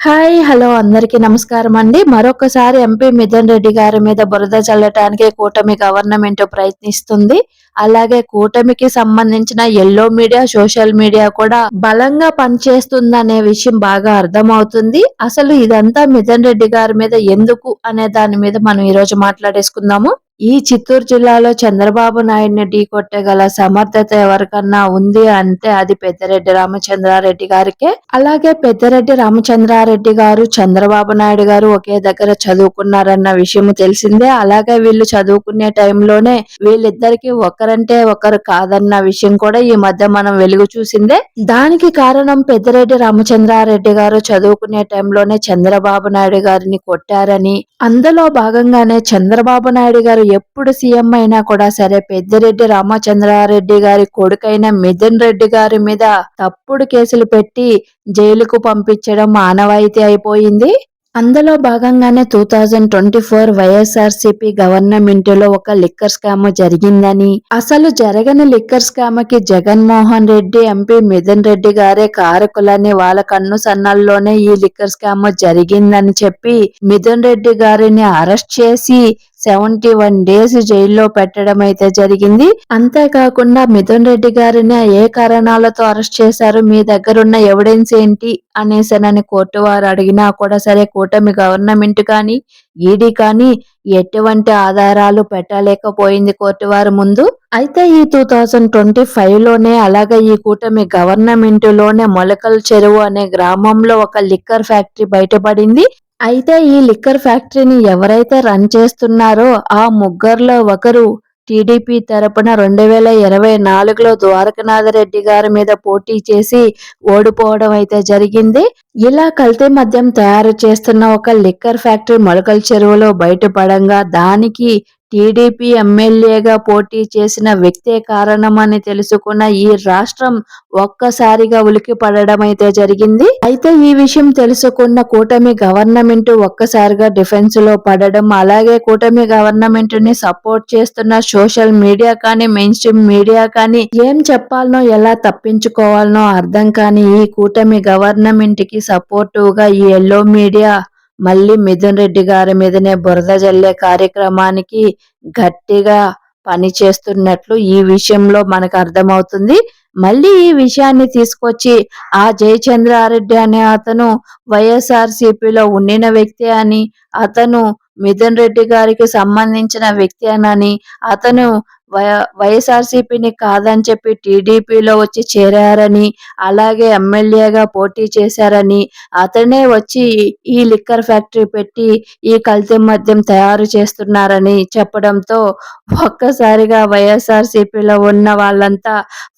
Hi hello అందరికీ నమస్కారం అండి. మరొకసారి ఎంపీ మిథున్ రెడ్డి గారి మీద బురద చల్లటానికి కూటమి గవర్నమెంట్ ప్రయత్నిస్తుంది. అలాగే కూటమికి సంబంధించిన ఎల్లో మీడియా సోషల్ మీడియా కూడా బలంగా పనిచేస్తుందనే విషయం బాగా అర్థమవుతుంది. అసలు ఇదంతా మిథున్ రెడ్డి గారి మీద ఎందుకు అనే దాని మీద మనం ఈ రోజు మాట్లాడేసుకుందాము. ఈ చిత్తూరు జిల్లాలో చంద్రబాబు నాయుడిని ఢీకొట్టగల సమర్థత ఎవరికన్నా ఉంది అంటే అది పెద్దిరెడ్డి రామచంద్రారెడ్డి గారికే. అలాగే పెద్దిరెడ్డి రామచంద్రారెడ్డి గారు చంద్రబాబు నాయుడు గారు ఒకే దగ్గర చదువుకున్నారన్న విషయం తెలిసిందే. అలాగే వీళ్ళు చదువుకునే టైంలోనే వీళ్ళిద్దరికి ఒకరంటే ఒకరు కాదన్న విషయం కూడా ఈ మధ్య మనం వెలుగు చూసిందే. దానికి కారణం పెద్దిరెడ్డి రామచంద్రారెడ్డి గారు చదువుకునే టైంలోనే చంద్రబాబు నాయుడు గారిని కొట్టారని. అందులో భాగంగానే చంద్రబాబు నాయుడు గారు ఎప్పుడు సీఎం అయినా కూడా సరే పెద్దిరెడ్డి రామచంద్రారెడ్డి గారి కొడుకైన మిథున్ రెడ్డి గారి మీద తప్పుడు కేసులు పెట్టి జైలుకు పంపించడం ఆనవాయితీ అయిపోయింది. అందులో భాగంగానే two thousand twenty four YSRCP గవర్నమెంట్లో ఒక లిక్కర్ స్కామ్ జరిగిందని అసలు జరగని లిక్కర్ స్కామ్కి జగన్మోహన్ రెడ్డి ఎంపీ మిథున్ రెడ్డి గారే కారకులని వాళ్ళ కన్ను సన్నల్లోనే ఈ లిక్కర్ స్కామ్ జరిగిందని చెప్పి మిథున్ రెడ్డి గారిని అరెస్ట్ చేసి సెవెంటీ వన్ డేస్ జైల్లో పెట్టడం అయితే జరిగింది. అంతేకాకుండా మిథున్ రెడ్డి గారిని ఏ కారణాలతో అరెస్ట్ చేశారు మీ దగ్గర ఉన్న ఎవిడెన్స్ ఏంటి అనేసనని కోర్టు వారు అడిగినా కూడా సరే కూటమి గవర్నమెంట్ కానీ ఈడీ కానీ ఎటువంటి ఆధారాలు పెట్టలేకపోయింది కోర్టు వారి ముందు. అయితే ఈ టూ థౌజండ్ ట్వంటీ ఫైవ్లోనే అలాగే ఈ కూటమి గవర్నమెంట్లోనే మొలకల చెరువు అనే గ్రామంలో ఒక లిక్కర్ ఫ్యాక్టరీ బయటపడింది. అయితే ఈ లిక్కర్ ఫ్యాక్టరీని ఎవరైతే రన్ చేస్తున్నారో ఆ ముగ్గురులో ఒకరు టీడీపీ తరపున రెండు వేల ఇరవై నాలుగులో ద్వారకనాథరెడ్డి గారి మీద పోటీ చేసి ఓడిపోవడం అయితే జరిగింది. ఇలా కల్తీ మద్యం తయారు చేస్తున్న ఒక లిక్కర్ ఫ్యాక్టరీ మొలకల చెరువులో బయటపడంగా దానికి టీడీపీ ఎమ్మెల్యేగా పోటీ చేసిన వ్యక్తే కారణమని తెలుసుకున్న ఈ రాష్ట్రం ఒక్కసారిగా ఉలికి పడడం అయితే జరిగింది. అయితే ఈ విషయం తెలుసుకున్న కూటమి గవర్నమెంట్ ఒక్కసారిగా డిఫెన్స్లో పడడం అలాగే కూటమి గవర్నమెంట్ని సపోర్ట్ చేస్తున్న సోషల్ మీడియా కానీ మెయిన్ స్ట్రీమ్ మీడియా కానీ ఏం చెప్పాలనో ఎలా తప్పించుకోవాలనో అర్థం కాని ఈ కూటమి గవర్నమెంట్కి సపోర్టివ్గా ఈ ఎల్లో మీడియా మళ్ళీ మిథున్ రెడ్డి గారి మీదనే బురద జల్లే కార్యక్రమానికి గట్టిగా పని చేస్తున్నట్లు ఈ విషయంలో మనకు అర్థమవుతుంది. మళ్ళీ ఈ విషయాన్ని తీసుకొచ్చి ఆ జయచంద్రారెడ్డి అనే అతను వైఎస్ఆర్సీపీలో ఉండిన వ్యక్తి అని అతను మిథున్ రెడ్డి గారికి సంబంధించిన వ్యక్తి అని అతను వైఎస్ఆర్సీపీని కాదని చెప్పి టీడీపీలో వచ్చి చేరారని అలాగే ఎమ్మెల్యేగా పోటీ చేశారని అతనే వచ్చి ఈ లిక్కర్ ఫ్యాక్టరీ పెట్టి ఈ కల్తీ మద్యం తయారు చేస్తున్నారని చెప్పడంతో ఒక్కసారిగా వైఎస్ఆర్సీపీలో ఉన్న వాళ్ళంతా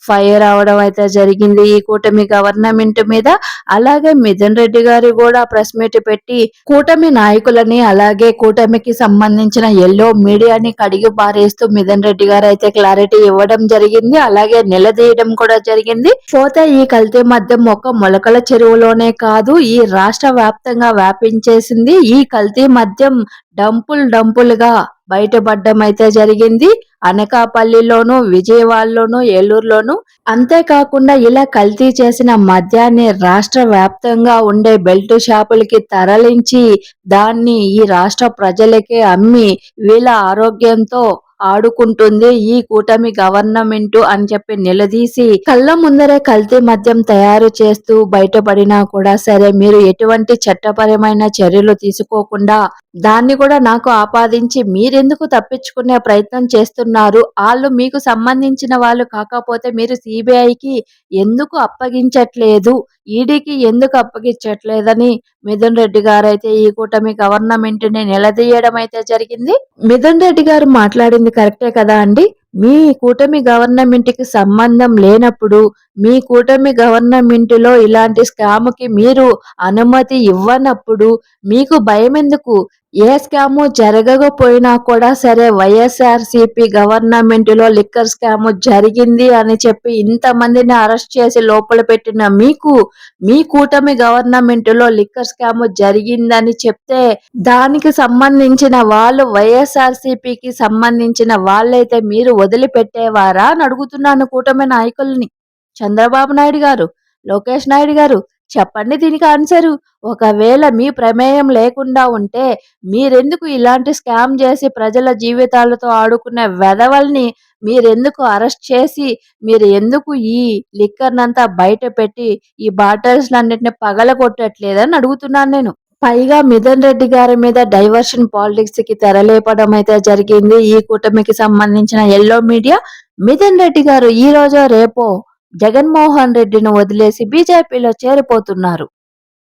ఫైర్ అవడం అయితే జరిగింది. ఈ కూటమి గవర్నమెంట్ మీద అలాగే మిథున్ రెడ్డి గారు కూడా ప్రెస్ మీట్ పెట్టి కూటమి నాయకులని అలాగే కూటమికి సంబంధించిన ఎల్లో మీడియాని కడిగి పారేస్తూ మిథున్ రెడ్డి గారు అయితే క్లారిటీ ఇవ్వడం జరిగింది. అలాగే నిలదీయడం కూడా జరిగింది. పోతే ఈ కల్తీ మద్యం ఒక మొలకల చెరువులోనే కాదు ఈ రాష్ట్ర వ్యాప్తంగా వ్యాపించేసింది. ఈ కల్తీ మద్యం డంపుల్ డంపులుగా బయటపడడం అయితే జరిగింది. అనకాపల్లిలోను విజయవాడలోను ఏలూరులోను. అంతేకాకుండా ఇలా కల్తీ చేసిన మద్యాన్ని రాష్ట్ర వ్యాప్తంగా ఉండే బెల్ట్ షాపులకి తరలించి దాన్ని ఈ రాష్ట్ర ప్రజలకే అమ్మి వీళ్ళ ఆరోగ్యంతో ఆడుకుంటుంది. ఈ కూటమి గవర్నమెంట్ అని చెప్పి నిలదీసి కళ్ళ ముందరే కల్తీ మద్యం తయారు చేస్తూ బయటపడినా కూడా సరే మీరు ఎటువంటి చట్టపరమైన చర్యలు తీసుకోకుండా దాన్ని కూడా నాకు ఆపాదించి మీరెందుకు తప్పించుకునే ప్రయత్నం చేస్తున్నారు? వాళ్ళు మీకు సంబంధించిన వాళ్ళు కాకపోతే మీరు సిబిఐకి ఎందుకు అప్పగించట్లేదు? ఈడీకి ఎందుకు అప్పగించట్లేదని మిథున్ రెడ్డి గారు అయితే ఈ కూటమి గవర్నమెంట్ని నిలదీయడం అయితే జరిగింది. మిథున్ రెడ్డి గారు మాట్లాడింది కరెక్టే కదా అండి? మీ కూటమి గవర్నమెంట్కి సంబంధం లేనప్పుడు మీ కూటమి గవర్నమెంట్లో ఇలాంటి స్కాముకి మీరు అనుమతి ఇవ్వనప్పుడు మీకు భయం ఎందుకు ఏ స్కాము జరగకపోయినా కూడా సరే వైఎస్ఆర్సీపీ గవర్నమెంట్లో లిక్కర్ స్కాము జరిగింది అని చెప్పి ఇంతమందిని అరెస్ట్ చేసి లోపల పెట్టిన మీకు మీ కూటమి గవర్నమెంట్లో లిక్కర్ స్కాము జరిగిందని చెప్తే దానికి సంబంధించిన వాళ్ళు వైఎస్ఆర్సీపీకి సంబంధించిన వాళ్ళైతే మీరు వదిలిపెట్టేవారా అని అడుగుతున్నాను కూటమి నాయకుల్ని. చంద్రబాబు నాయుడు గారు లోకేష్ నాయుడు గారు చెప్పండి దీనికి ఆన్సరు. ఒకవేళ మీ ప్రమేయం లేకుండా ఉంటే మీరెందుకు ఇలాంటి స్కామ్ చేసి ప్రజల జీవితాలతో ఆడుకునే వెధవల్ని మీరెందుకు అరెస్ట్ చేసి మీరు ఎందుకు ఈ లిక్కర్నంతా బయట పెట్టి ఈ బాటిల్స్ పగల పగలగొట్టట్లేదని అడుగుతున్నాను నేను. పైగా మిథన్ రెడ్డి గారి మీద డైవర్షన్ పాలిటిక్స్కి తెరలేపడం అయితే జరిగింది. ఈ కూటమికి సంబంధించిన ఎల్లో మీడియా మిథన్ రెడ్డి గారు ఈ రోజో రేపో జగన్మోహన్ రెడ్డిని వదిలేసి బీజేపీలో చేరిపోతున్నారు.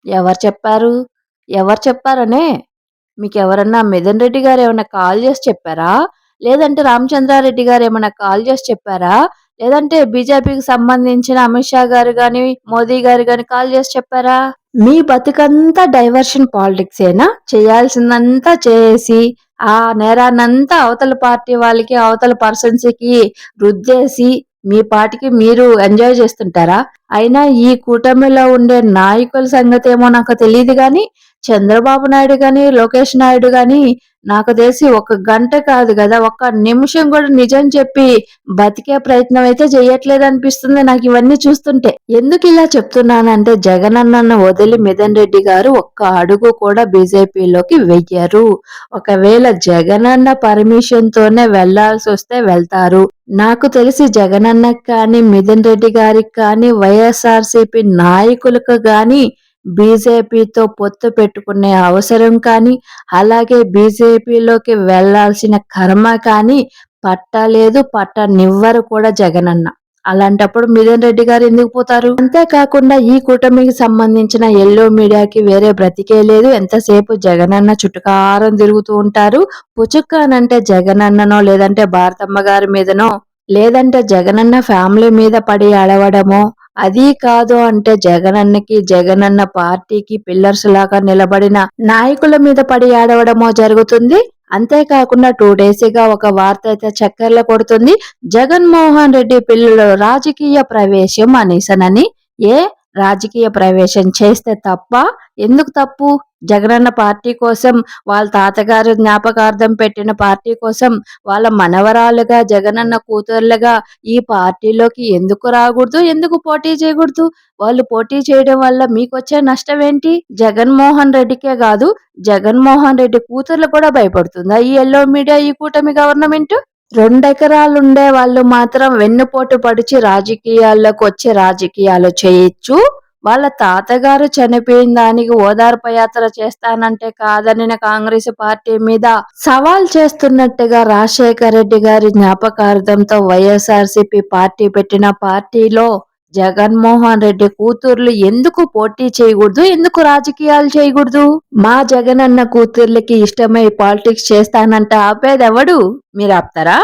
ఎవరు చెప్పారు? ఎవరు చెప్పారనే? మీకు ఎవరన్నా మిథన్ రెడ్డి గారు ఏమైనా కాల్ చేసి చెప్పారా? లేదంటే రామచంద్రారెడ్డి గారు ఏమైనా కాల్ చేసి చెప్పారా? లేదంటే బీజేపీకి సంబంధించిన అమిత్ షా గారు కానీ మోదీ గారు కానీ కాల్ చేసి చెప్పారా? మీ బతుకంతా డైవర్షన్ పాలిటిక్సేనా చేయాల్సిందంతా చేసి ఆ నేరాన్నంతా అవతల పార్టీ వాళ్ళకి అవతల పర్సన్స్కి రుద్దేసి మీ పాటికి మీరు ఎంజాయ్ చేస్తుంటారా? అయినా ఈ కూటమిలో ఉండే నాయకుల సంగతి ఏమో నాకు తెలియదు కానీ చంద్రబాబు నాయుడు కానీ లోకేష్ నాయుడు కానీ నాకు తెలిసి ఒక గంట కాదు కదా ఒక్క నిమిషం కూడా నిజం చెప్పి బతికే ప్రయత్నం అయితే చేయట్లేదు అనిపిస్తుంది నాకు ఇవన్నీ చూస్తుంటే. ఎందుకు ఇలా చెప్తున్నానంటే జగన్ అన్నన్న వదిలి మిథన్ రెడ్డి గారు ఒక్క అడుగు కూడా బీజేపీలోకి వెయ్యరు. ఒకవేళ జగన్ అన్న పర్మిషన్ తోనే వెళ్ళాల్సి వస్తే వెళ్తారు. నాకు తెలిసి జగనన్నకి కానీ మిథన్ రెడ్డి గారికి కానీ వైఎస్ఆర్సీపీ నాయకులకు కానీ బీజేపీతో పొత్తు పెట్టుకునే అవసరం కానీ అలాగే బీజేపీలోకి వెళ్ళాల్సిన కర్మ కానీ పట్టలేదు పట్టనివ్వరు కూడా జగనన్న. అలాంటప్పుడు మిథున్ రెడ్డి గారు ఎందుకు పోతారు? అంతేకాకుండా ఈ కూటమికి సంబంధించిన ఎల్లో మీడియాకి వేరే బ్రతికే లేదు. ఎంతసేపు జగనన్న చుట్టుకారం తిరుగుతూ ఉంటారు? పుచుక్కానంటే జగనన్ననో లేదంటే భారతమ్మ గారి మీదనో లేదంటే జగనన్న ఫ్యామిలీ మీద పడి అడవడమో అది కాదు అంటే జగనన్నకి జగనన్న పార్టీకి పిల్లర్స్ లాగా నిలబడిన నాయకుల మీద పడి ఆడవడమో జరుగుతుంది. అంతేకాకుండా టూ డేస్గా ఒక వార్త అయితే చక్కర్ల కొడుతుంది. జగన్మోహన్ రెడ్డి పిల్లలు రాజకీయ ప్రవేశం అనేసనని. ఏ? రాజకీయ ప్రవేశం చేస్తే తప్ప ఎందుకు తప్పు? జగనన్న పార్టీ కోసం వాళ్ళ తాతగారు జ్ఞాపకార్థం పెట్టిన పార్టీ కోసం వాళ్ళ మనవరాలుగా జగనన్న కూతుర్లుగా ఈ పార్టీలోకి ఎందుకు రాకూడదు? ఎందుకు పోటీ చేయకూడదు? వాళ్ళు పోటీ చేయడం వల్ల మీకు వచ్చే నష్టం ఏంటి జగన్మోహన్ రెడ్డికే కాదు జగన్మోహన్ రెడ్డి కూతుర్లు కూడా భయపడుతుందా ఈ ఎల్లో మీడియా ఈ కూటమి గవర్నమెంట్ రెండెకరాలు ఉండే వాళ్ళు మాత్రం వెన్నుపోటు పడిచి రాజకీయాల్లోకి వచ్చి రాజకీయాలు చేయొచ్చు. వాళ్ళ తాతగారు చనిపోయిన దానికి ఓదార్పు యాత్ర చేస్తానంటే కాదని కాంగ్రెస్ పార్టీ మీద సవాల్ చేస్తున్నట్టుగా రాజశేఖర రెడ్డి గారి జ్ఞాపకార్థంతో వైఎస్ఆర్సీపీ పార్టీ పెట్టిన పార్టీలో జగన్మోహన్ రెడ్డి కూతుర్లు ఎందుకు పోటీ చేయకూడదు? ఎందుకు రాజకీయాలు చేయకూడదు? మా జగన్ అన్న కూతుర్లకి ఇష్టమై పాలిటిక్స్ చేస్తానంట ఆపేదెవడు? మీరు ఆపుతారా?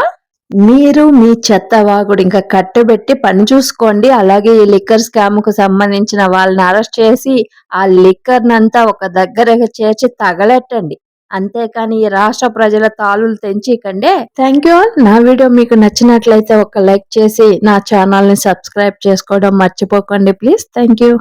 మీరు మీ చెత్త వాగుడు ఇంకా కట్టుబెట్టి పని చూసుకోండి. అలాగే ఈ లిక్కర్ స్కామ్కు సంబంధించిన వాళ్ళని అరెస్ట్ చేసి ఆ లిక్కర్ నంతా ఒక దగ్గర చేర్చి తగలెట్టండి. అంతేకాని ఈ రాష్ట్ర ప్రజల తాళులు తెంచికండే థ్యాంక్ యూ ఆల్ నా వీడియో మీకు నచ్చినట్లయితే ఒక లైక్ చేసి నా ఛానల్ని సబ్స్క్రైబ్ చేసుకోవడం మర్చిపోకండి ప్లీజ్ థ్యాంక్ యూ